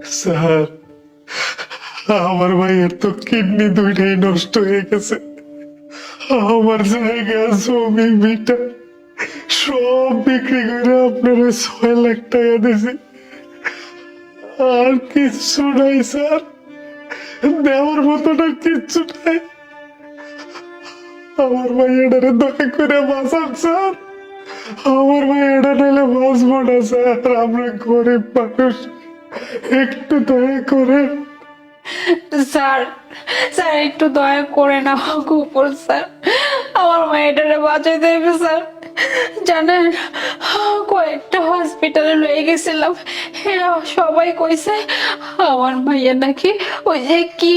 Sir, আমার ভাইয়ের তো কিডনি দুইটাই নষ্ট হয়ে গেছে। আমার জায়গা, জমি বিটা সব বিক্রি করে আপনারা ছয় লাখ টাকা দিয়েছি আর কিচ্ছু নাই, স্যার। দেওয়ার মতোটা কিচ্ছু নাই। আমার ভাইয়াটারে দয়া করে বাঁচান, স্যার। আমার ভাইয়াটা নাহলে বাঁচবো না, স্যার। আমরা গরিব মানুষ। একটু দয়া করে। স্যার স্যার, একটু দয়া করে না উপর স্যার। আমার মেয়েটারে বাঁচাই দেবে, স্যার। জানেন, কয়েকটা হসপিটালে লয়ে গেছিলাম। এরা সবাই কইছে, আমার ভাইয়া নাকি ওই যে কি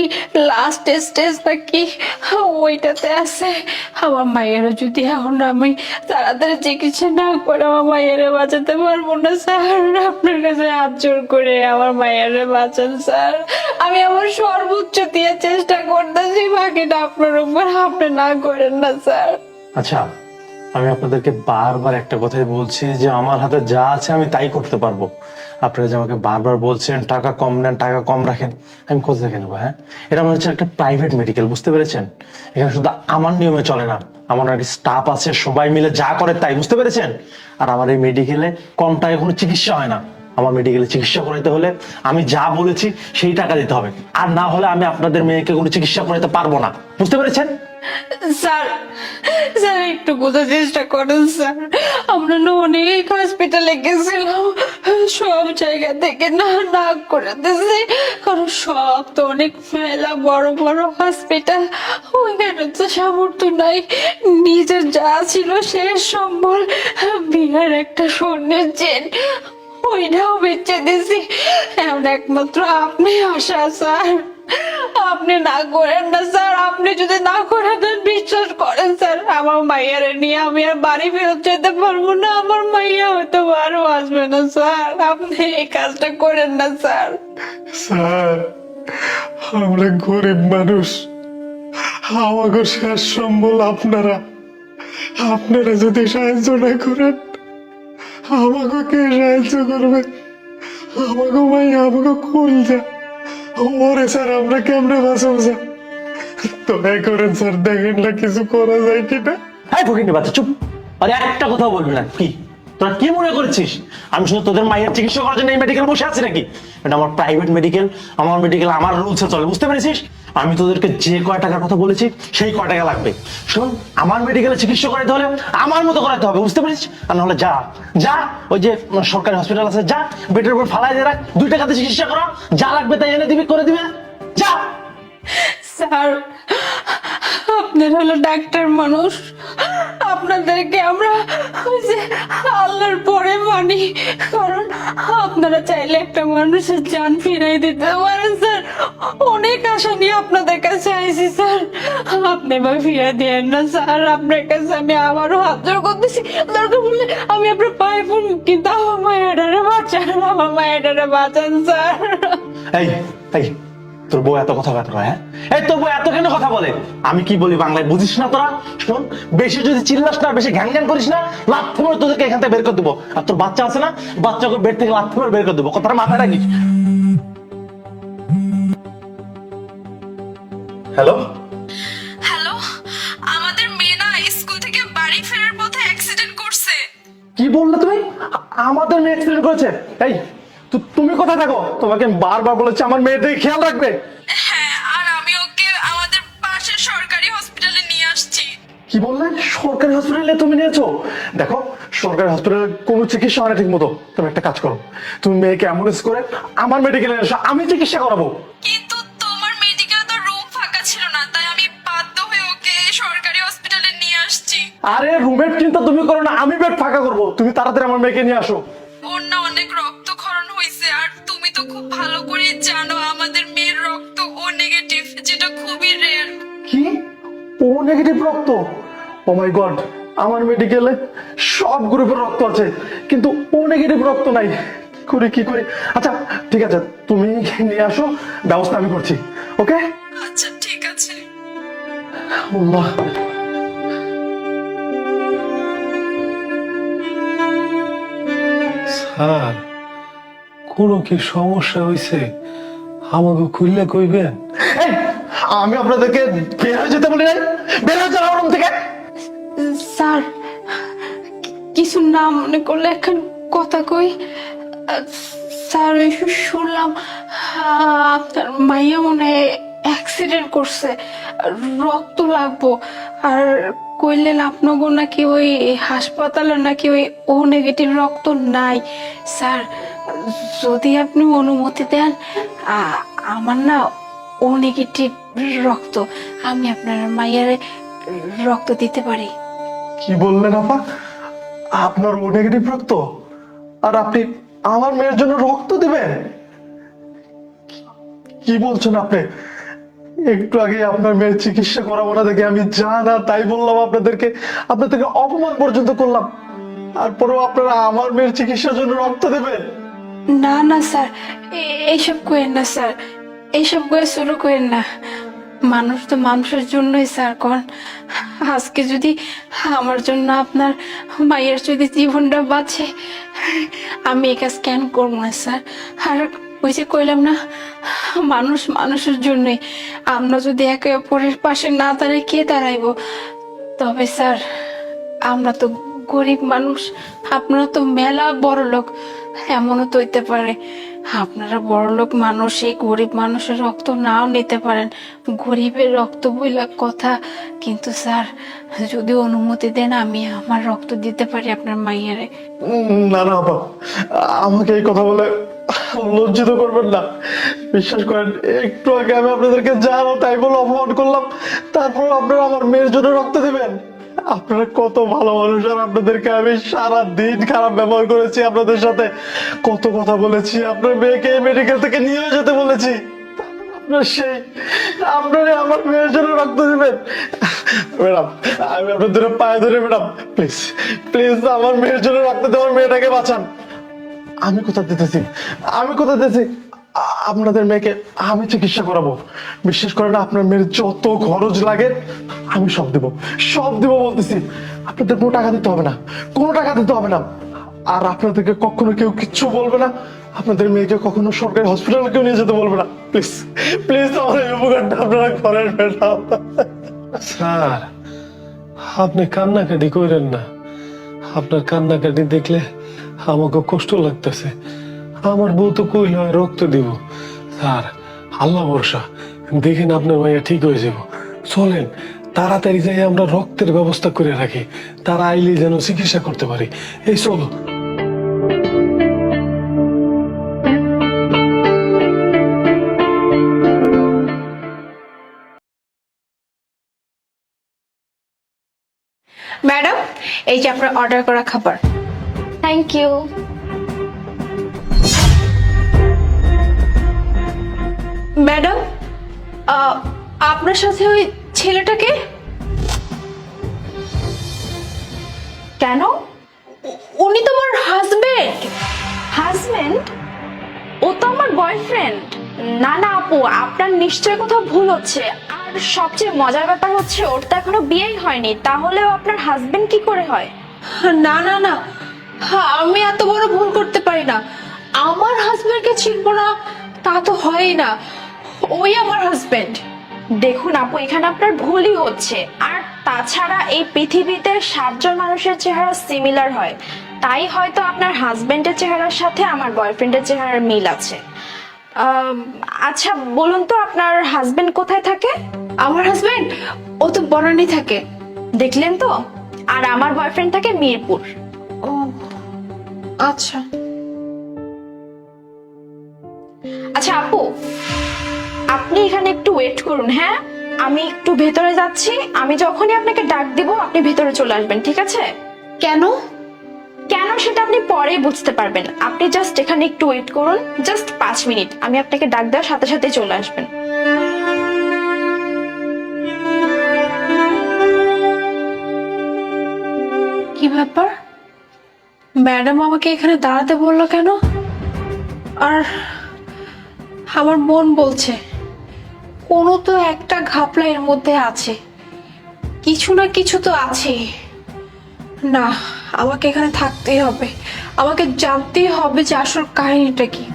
লাস্ট স্টেজ নাকি ওইটাতে আছে। আমার মায়েরা যদি এখন আমি তাড়াতাড়ি চিকিৎসা না করে আমার মায়েরা বাঁচাতে পারব না, স্যার। আপনার কাছে হাত জোর করে আমার মায়েরা বাঁচান, স্যার। আমি আমার সর্বোচ্চ দিয়ে চেষ্টা করতেছি, বাকিটা আপনার উপর আপনি না করেন না, স্যার। আচ্ছা আমি আপনাদেরকে বারবার একটা কথাই বলছি যে আমার হাতে যা আছে আমি তাই করতে পারব। আপনারা যে আমাকে বারবার বলছেন, টাকা কম নেন, টাকা কম রাখেন, আমি কোথা থেকে নেব হ্যাঁ? এটা মনে হচ্ছে একটা প্রাইভেট মেডিকেল বুঝতে পেরেছেন? এখানে শুধু আমার নিয়মে চলে না, আমার অনেক স্টাফ আছে, সবাই মিলে যা করে তাই, বুঝতে পেরেছেন? আর আমার এই মেডিকেলে কম টাকায় কোনো চিকিৎসা হয় না। আমার মেডিকেলে চিকিৎসা করাইতে হলে আমি যা বলেছি সেই টাকা দিতে হবে। আর না হলে আমি আপনাদের মেয়েকে কোনো চিকিৎসা করাইতে পারব না। বুঝতে পেরেছেন? স্যার স্যার, একটু বোঝার চেষ্টা করেন, স্যার। আমরা না অনেক হসপিটালে গেছিলাম। সব জায়গা থেকে না না করে দিয়েছি কারণ সব তো অনেক মেলা বড় বড় হসপিটাল ওইখানে তো সামর্থ্য নাই। নিজের যা ছিল শেষ সম্বল। বিহার একটা স্বর্ণের চেন। ওইটাও বেচে দিছি। এখন একমাত্র আপনি আসা স্যার। আপনি না করেন না, স্যার। আপনি যদি না করেন দেন বিশ্বাস করেন, স্যার। আমার মাইয়ারে নিয়ে আমি আর বাড়ি ফেরত যেতে পারব না। আমার মাইয়া হয়তো আরও আসবে না, স্যার। আপনি এই কাজটা করেন না, স্যার। স্যার, আমরা গরিব মানুষ। আমাকে শেষ সম্বল আপনারা। আপনারা যদি সাহায্য না করেন আমাকে কে সাহায্য করবে? আমাকে ভাই আমাকে খুল যা ওরে স্যার, আমরা কেমনে বাঁচব স্যার? তবে করেন স্যার, দেখেন না কিছু করা যায় কিনা? হ্যাঁ ফকিনি বাচ্চা চুপ। আরে একটা কথা বলবি না, কি? তোরা কি মনে করেছিস? আমি শুধু তোদের মায়ের চিকিৎসা করার জন্য মেডিকেল বসে আছি নাকি? এটা আমার প্রাইভেট মেডিকেল আমার মেডিকেল আমার রুলসে চলে, বুঝতে পেরেছিস? আমি তোদেরকে যে কয় টাকার কথা বলেছি, সেই কয় টাকা লাগবে। শোন, আমার মেডিকেলে চিকিৎসা করাতে হলে আমার মতো করাতে হবে, বুঝতে পেরেছিস? আর নাহলে যা যা, ওই যে সরকারি হসপিটাল আছে, যা বেডের উপর ফালাই দিয়ে রাখ, দুই টাকাতে চিকিৎসা করা, যা লাগবে তাই এনে দিবি, করে দিবে। যা। স্যার, আপনার হলো ডাক্তার মানুষ। আপনাদেরকে আমরা যে আল্লাহর পরে মানি, কারণ আপনারা চাইলে একটা মানুষের জান ফিরাই দিতে পারেন অনেক আশা নিয়ে আপনাদের কাছে স্যার। আপনি ফিরে দিয়েন না, স্যার। আপনার কাছে আমি আবারও হাত জোড় করতেছি। দরকার বললে আমি আপনার পায়ে ফোন, কিন্তু আমার বাঁচান আমার বাঁচান, স্যার। এই এই, তোর বউ এত কথা কথা হ্যাঁ? এই, তোর বউ এত কেন কথা বলে। আমি কি বলি বাংলায় বুঝিস না তোরা? শোন, বেশি যদি চিল্লাস না, বেশি ঘ্যাং ঘ্যাং করিস না, লাথ মেরে তোদেরকে এখান থেকে বের করে দেবো। আর তোর বাচ্চা আছে না? বাচ্চাকে বেড থেকে লাথ মেরে বের করে দেবো। কথাটা মাথায় রাখিস। হ্যালো হ্যালো আমাদের মেয়েরা স্কুল থেকে বাড়ি ফেরার পথে অ্যাক্সিডেন্ট করছে। কি বললে তুমি? আমাদের মেয়ে অ্যাক্সিডেন্ট করেছে। এই তুমি কোথায় থাকো? তোমাকে বারবার বলেছি আমার মেয়েদের খেয়াল রাখবে। হ্যাঁ আর আমি ওকে আমাদের পাশের সরকারি হসপিটালে নিয়ে আসছি। কি বললে? সরকারি হসপিটালে তুমি নিয়েছো? দেখো সরকারি হসপিটালে কোনো চিকিৎসা হয় না ঠিক মতো তুমি একটা কাজ করো। তুমি মেয়েকে অ্যাম্বুলেন্স করে আমার মেডিকেলে এসো আমি চিকিৎসা করাবো। কিন্তু আরে রুমের চিন্তা তুমি করো না আমি বেড ফাঁকা করব। তুমি তাড়াতাড়ি আমার মেয়েকে নিয়ে আসো। ওর না অনেক রক্তক্ষরণ হয়েছে আর তুমি তো খুব ভালো করে জানো আমাদের মেয়ের রক্ত ও নেগেটিভ যেটা খুবই রেয়ার কি? ও নেগেটিভ রক্ত? ও মাই গড আমার মেডিকেলে সব গ্রুপের রক্ত আছে কিন্তু ও নেগেটিভ রক্ত নাই। করি কি করি? আচ্ছা ঠিক আছে তুমি নিয়ে আসো ব্যবস্থা আমি করছি ওকে আচ্ছা ঠিক আছে। আল্লাহ। স্যার কোনো কি সমস্যা হয়েছে আমাকে খুললে কইবেন? এই, আমি আপনাদেরকে বের হয়ে যেতে বলি নাই? বের হয়ে যান আমার রুম থেকে। স্যার কিছু না মনে করলে এখন কথা কই। স্যার ওই শুনলাম আপনার মাইয়া মনে অ্যাক্সিডেন্ট করছে রক্ত লাগবো আর কইলেন আপনাকে নাকি ওই হাসপাতালে নাকি ওই ও নেগেটিভ রক্ত নাই? স্যার, যদি আপনি অনুমতি দেন আমার না ও নেগেটিভ রক্ত, আমি আপনার মাইয়ারে রক্ত দিতে পারি। কি বললেন আপা? আপনার ও নেগেটিভ রক্ত? আর আপনি আমার মেয়ের জন্য রক্ত দিবেন? কি বলছেন আপনি? একটু আগে আপনার মেয়ের চিকিৎসা করাবো না দেখে আমি যা না তাই বললাম আপনাদেরকে। আপনাদেরকে অপমান পর্যন্ত করলাম। তারপরেও আপনারা আমার মেয়ের চিকিৎসার জন্য রক্ত দেবেন? না না, স্যার। এইসব করেন না, স্যার। এইসব করে শুরু করেন না। মানুষ তো মানুষের জন্যই, স্যার, কন। আজকে যদি আমার জন্য আপনার মায়ের যদি জীবনটা বাঁচে, আমি একা স্ক্যান করব না, স্যার? আর ওই যে কইলাম না, মানুষ মানুষের জন্যই। আমরা যদি একে অপরের পাশে না দাঁড়াই, কে দাঁড়াইবো? তবে স্যার, আমরা তো গরিব মানুষ, আপনারা তো মেলা বড় লোক, এমনও তো হইতে পারে। আপনারা বড় লোক মানুষ, এই গরিব মানুষের রক্ত নাও নিতে পারেন। গরিবের রক্ত বইলা কথা, কিন্তু স্যার, যদি অনুমতি দেন, আমি আমার রক্ত দিতে পারি আপনার মাইয়ারে। না না আমাকে এই কথা বলে লজ্জিত করবেন না। বিশ্বাস করেন, একটু আগে আমি আপনাদেরকে জানো তাই বলে অপমান করলাম, তারপর আপনারা আমার মেয়ের জন্য রক্ত দিবেন। আপনারা কত ভালো মানুষ, আর আপনাদেরকে আমি সারা দিন খারাপ ব্যবহার করেছি আপনাদের সাথে। কত কথা বলেছি, আপনার মেয়েকে মেডিকেল থেকে নিয়ে যেতে বলেছি। আপনার সেই আপনারা আমার মেয়ের জন্য রক্ত দিবেন। ম্যাডাম, আমি আপনার পায়ে ধরে, ম্যাডাম, প্লিজ প্লিজ আমার মেয়ের জন্য রক্ত দেওয়ার মেয়েটাকে বাঁচান। আমি কোথা দিতেছি আমি কোথা দিতেছি আপনাদের মেয়েকে আমি চিকিৎসা করাবো। বিশ্বাস করেন আপনার মেয়ের যত খরচ লাগে, আমি সব দেব। সব দেব বলতেছি। আপনাদের কোনো টাকা দিতে হবে না। কোনো টাকা দিতে হবে না। আর আপনাদেরকে কখনো কেউ কিচ্ছু বলবে না। আপনাদের মেয়েকে কখনো সরকারি হসপিটালে কেউ নিয়ে যেতে বলবে না। প্লিজ প্লিজ আমার উপকারটা আপনারা করেন ম্যাডাম স্যার, আপনি কান্নাকাটি করেন না। আপনার কান্নাকাটি দেখলে আমাকে কষ্ট লাগতেছে। আমার বউ তো কইল রক্ত দিব। স্যার, আল্লাহ ভরসা। দেখেন আপনার মাইয়া ঠিক হয়ে যাব। চলেন, তাড়াতাড়ি যাই, আমরা রক্তের ব্যবস্থা করে রাখি। তারা আইলে যেন চিকিৎসা করতে পারি। এই, চলো। ম্যাডাম, এই যে আপনার অর্ডার করা খাবার। থ্যাংক ইউ ম্যাডাম আপনার সাথে ওই ছেলেটাকে? কেন? উনি তো আমার হাজবেন্ড হাজবেন্ড ও তো আমার বয়ফ্রেন্ড না না আপু আপনার নিশ্চয় কোথাও ভুল হচ্ছে। আর সবচেয়ে মজার ব্যাপার হচ্ছে ওর তো এখনও বিয়েই হয়নি। তাহলেও আপনার হাজবেন্ড কি করে হয়? না না না আমি এত বড় ভুল করতে পারি না। আমার হাজবেন্ডকে চিনবো না তা তো হয়ই না। ওই আমার হাজবেন্ড দেখুন আপু এখানে আপনার ভুলই হচ্ছে। আর তাছাড়া এই পৃথিবীতে সাতজন মানুষের চেহারা সিমিলার হয়। তাই হয়তো আপনার হাজবেন্ডের চেহারার সাথে আমার বয়ফ্রেন্ডের চেহারার মিল আছে। আচ্ছা বলুন তো আপনার হাজবেন্ড কোথায় থাকে? আমার হাজবেন্ড ও তো বনানি থাকে। দেখলেন তো? আর আমার বয়ফ্রেন্ড থাকে মিরপুর। ও আচ্ছা। আচ্ছা আপু আপনি এখানে একটু ওয়েট করুন হ্যাঁ? আমি একটু ভেতরে যাচ্ছি আমি যখনই আপনাকে ডাক দিব আপনি ভেতরে চলে আসবেন ঠিক আছে? কেন? কেন সেটা আপনি পরে বুঝতে পারবেন। আপনি জাস্ট এখানে একটু ওয়েট করুন জাস্ট পাঁচ মিনিট আমি আপনাকে ডাক দেওয়ার সাথে সাথে চলে আসবেন। কি ব্যাপার? ম্যাডাম আমাকে এখানে দাঁড়াতে বলল কেন? আর আমার মন বলছে কোনো তো একটা ঘাপলা এর মধ্যে আছে। কিছু না কিছু তো আছে। না আমাকে এখানে থাকতেই হবে। আমাকে জানতেই হবে যে আসল কাহিনীটা কি।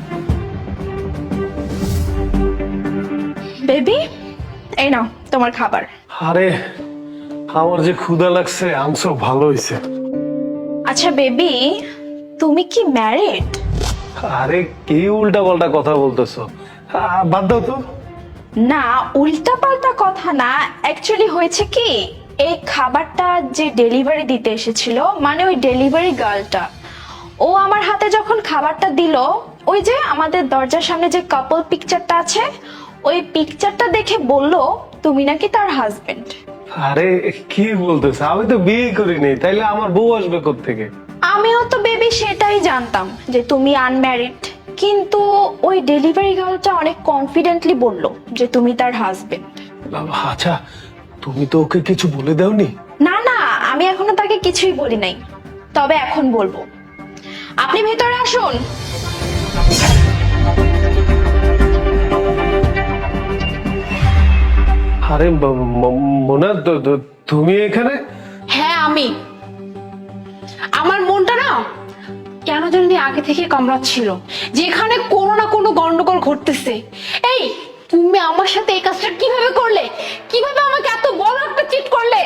বেবি এই নাও তোমার খাবার। আরে আমার যে ক্ষুধা লাগছে আম ভালো হয়েছে আচ্ছা বেবি তুমি কি ম্যারিড আরে কি উল্টা পাল্টা কথা বলতেছো? বাদ দাও তো। না উল্টাপাল্টা কথা না অ্যাকচুয়ালি হয়েছে কি এই খাবারটা যে ডেলিভারি দিতে এসেছিল মানে ওই ডেলিভারি গার্লটা ও আমার হাতে যখন খাবারটা দিল ওই যে আমাদের দরজার সামনে যে কাপল পিকচারটা আছে ওই পিকচারটা দেখে বলল তুমি নাকি তার হাজবেন্ড আরে কি বলতেছে? আমি তো বিয়ে করিনি তাইলে আমার বউ আসবে থেকে আমিও তো বেবি সেটাই জানতাম যে তুমি আনম্যারিড কিন্তু ওই ডেলিভারি গার্লটা অনেক কনফিডেন্টলি বলল যে তুমি তার হাজবেন্ড আচ্ছা তুমি তো ওকে কিছু বলে দাওনি? না না আমি এখনও তাকে কিছুই বলি নাই। তবে এখন বলব। আপনি ভেতরে আসুন। আরে মোনা তুমি এখানে? হ্যাঁ আমি। আমার মনটা না কেন জানি আগে থেকে কামড়াচ্ছিল। যেখানে কোনো না কোনো গন্ডগোল ঘটতেছে। এই তুমি আমার সাথে এই কাজটা কীভাবে করলে? কীভাবে আমাকে এত বড় একটা চিট করলে?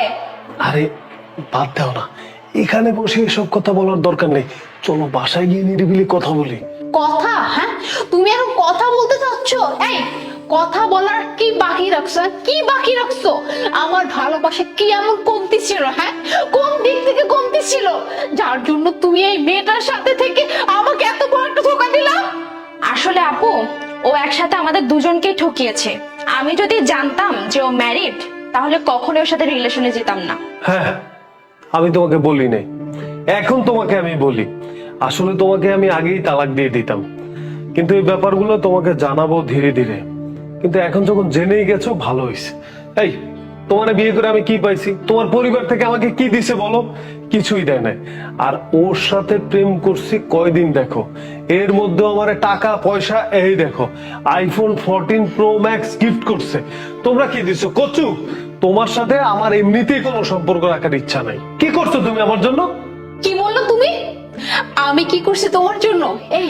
আরে বাদ দাও না। এখানে বসে এসব কথা বলার দরকার নেই। চলো বাসায় গিয়ে নিরিবিলি কথা বলি। কথা? হ্যাঁ? তুমি এখন কথা বলতে চাচ্ছ? এই কথা বলার কি বাকি রাখছো? কি বাকি রাখছো? আমার ভালোবাসা কি এমন কমতি ছিল হ্যাঁ? কোন দিক থেকে কমতি ছিল? যার জন্য তুমি এই মেয়েটার সাথে থেকে আমাকে এত বড় একটা ধোকা দিলাম আসলে আপু ও একসাথে আমাদের দুজনকেই ঠকিয়েছে। আমি যদি জানতাম যে ও ম্যারিড তাহলে কখনো ওর সাথে রিলেশনে যেতাম না। হ্যাঁ আমি তোমাকে বলি নাই। এখন তোমাকে আমি বলি। আসলে তোমাকে আমি আগেই তালাক দিয়ে দিতাম। কিন্তু এই ব্যাপারগুলো তোমাকে জানাব ধীরে ধীরে। কিন্তু এখন যখন জেনেই গেছো, ভালো হয়েছে এই, তোমার বিয়ে করে আমি কি পাইছি? তোমার পরিবার থেকে আমাকে কি দিছে বলো? কিছুই দেয় নাই। আর ওর সাথে প্রেম করছি কয়দিন দেখো? এর মধ্যে আমার টাকা, পয়সা, এই দেখো iPhone fourteen pro max gift করছে। তোমরা কি দিছো? কচু, তোমার সাথে আমার এমনিতেই কোনো সম্পর্ক রাখার ইচ্ছা নাই। কি করছ তুমি আমার জন্য? কি বলল তুমি? আমি কি করছি তোমার জন্য? এই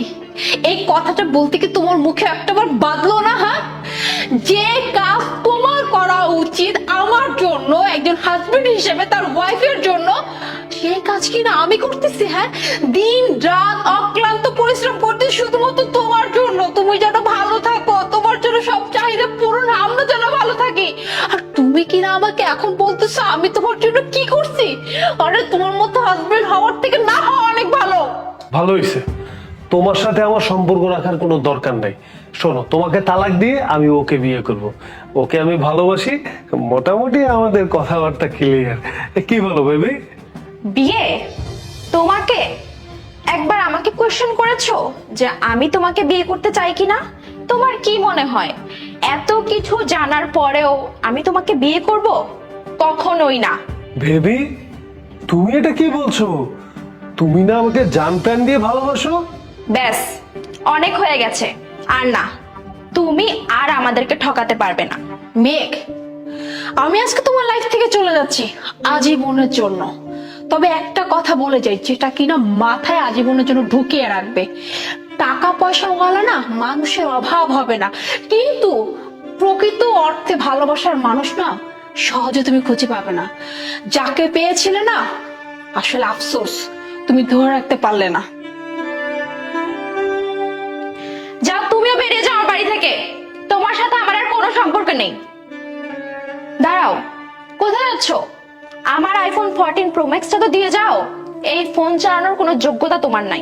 এই কথাটা বলতে কি তোমার মুখে একটাবার বাদলো না হ্যাঁ? যে কাজ তোমার করা উচিত আমার জন্য, একজন হাজবেন্ড হিসেবে তার ওয়াইফের জন্য সেই কাজ কি না আমি করতেছি হ্যাঁ? দিন, রাত অক্লান্ত পরিশ্রম করতে শুধুমাত্র তোমার জন্য। তুমি যেন ভালো থাকো, তোমার জন্য সব চাহিদা পূরণ, আমরা যেন ভালো থাকি। আর তুমি কি না আমাকে এখন বলতেছো, আমি তোমার জন্য কি করছি? আরে, তোমার মতো হাজবেন্ড হওয়ার থেকে না হওয়া অনেক ভালো। ভালো হয়েছে তোমার সাথে আমার সম্পর্ক রাখার কোনো দরকার নাই। শোনো তোমাকে তালাক দিয়ে আমি ওকে বিয়ে করব। ওকে আমি ভালোবাসি মোটামুটি আমাদের কথাবার্তা ক্লিয়ার কি বলো বেবি? বিয়ে? তোমাকে? একবার আমাকে কোয়েশ্চেন করেছ যে আমি তোমাকে বিয়ে করতে চাই কিনা? তোমার কি মনে হয়? এত কিছু জানার পরেও আমি তোমাকে বিয়ে করব? কখনোই না। বেবি তুমি এটা কি বলছো? তুমি না আমাকে জান প্যান দিয়ে ভালোবাসো? ব্যাস অনেক হয়ে গেছে। আর না, তুমি আর আমাদেরকে ঠকাতে পারবে না। মেঘ, আমি আজকে তোমার লাইফ থেকে চলে যাচ্ছি আজীবনের জন্য। তবে একটা কথা বলে যাই, যেটা কিনা মাথায় আজীবনের জন্য ঢুকিয়ে রাখবে। টাকা পয়সা ওয়ালা না মানুষের অভাব হবে না। কিন্তু প্রকৃত অর্থে ভালোবাসার মানুষ না সহজে তুমি খুঁজে পাবে না। যাকে পেয়েছিলে না, আসলে আফসোস, তুমি ধরে রাখতে পারলে না। থেকে, তোমার সাথে আমার আর কোনো সম্পর্ক নেই। দাঁড়াও, কোথায় যাচ্ছ আমার আইফোন ফোরটিন প্রো ম্যাক্সটা তো দিয়ে যাও। এই ফোন চালানোর কোনো যোগ্যতা তোমার নাই।